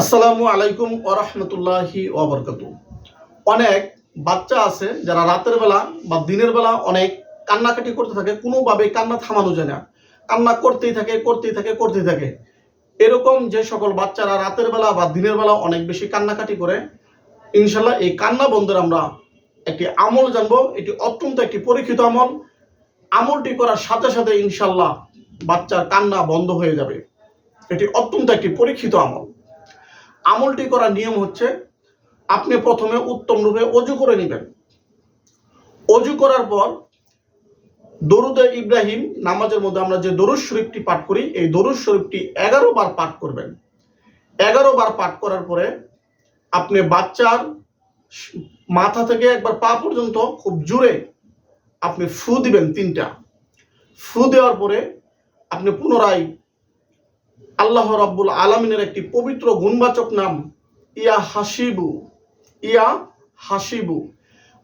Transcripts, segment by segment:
আসসালামু আলাইকুম ওরহমতুল্লাহি ওবরকাত অনেক বাচ্চা আছে যারা রাতের বেলা বা দিনের বেলা অনেক কান্নাকাটি করতে থাকে কোনোভাবে কান্না থামানো যায় না। কান্না করতেই থাকে করতেই থাকে করতেই থাকে। এরকম যে সকল বাচ্চারা রাতের বেলা বা দিনের বেলা অনেক বেশি কান্নাকাটি করে ইনশাল্লাহ এই কান্না বন্ধের আমরা একটি আমল জানব। এটি অত্যন্ত একটি পরীক্ষিত আমল। আমলটি করার সাথে সাথে ইনশাল্লাহ বাচ্চার কান্না বন্ধ হয়ে যাবে। এটি অত্যন্ত একটি পরীক্ষিত আমল। আমলটি করার নিয়ম হচ্ছে আপনি প্রথমে উত্তম রূপে অজু করে নেবেন। অজু করার পর দরুদে ইব্রাহিম নামাজের মধ্যে আমরা যে দরুদ শরীফটি পাঠ করি, এই দরুদ শরীফটি এগারো বার পাঠ করবেন। এগারো বার পাঠ করার পরে আপনি বাচ্চার মাথা থেকে একবার পা পর্যন্ত খুব জোরে আপনি ফু দিবেন তিনটা। ফু দেওয়ার পরে আপনি পুনরায় আল্লাহ রাব্বুল আলমিনের একটি পবিত্র গুণবাচক নাম, ইয়া হাসিবু ইয়া হাসিবু।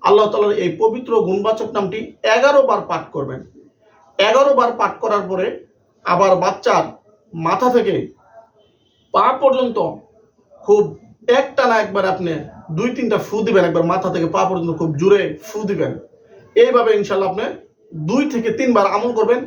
আল্লাহ তালার এই পবিত্র গুণবাচক নামটি এগারো বার পাঠ করবেন। এগারো বার পাঠ করার পরে আবার বাচ্চার মাথা থেকে পা পর্যন্ত খুব একটা না একবার আপনি দুই তিনটা ফু দিবেন, একবার মাথা থেকে পা পর্যন্ত খুব জোরে ফু দিবেন। এইভাবে ইনশাল্লাহ আপনি দুই থেকে তিনবার আমল করবেন।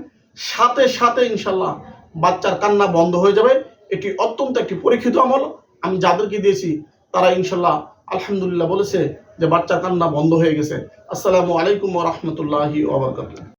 সাথে সাথে ইনশাল্লাহ বাচ্চার কান্না বন্ধ হয়ে যাবে। এটি অত্যন্ত একটি পরীক্ষিত আমল। আমি যাদেরকে দিয়েছি, তারা ইনশাল্লাহ আলহামদুলিল্লাহ বলেছে যে বাচ্চার কান্না বন্ধ হয়ে গেছে। আসসালামু আলাইকুম রহমতুল্লাহি ওবরকাতুহ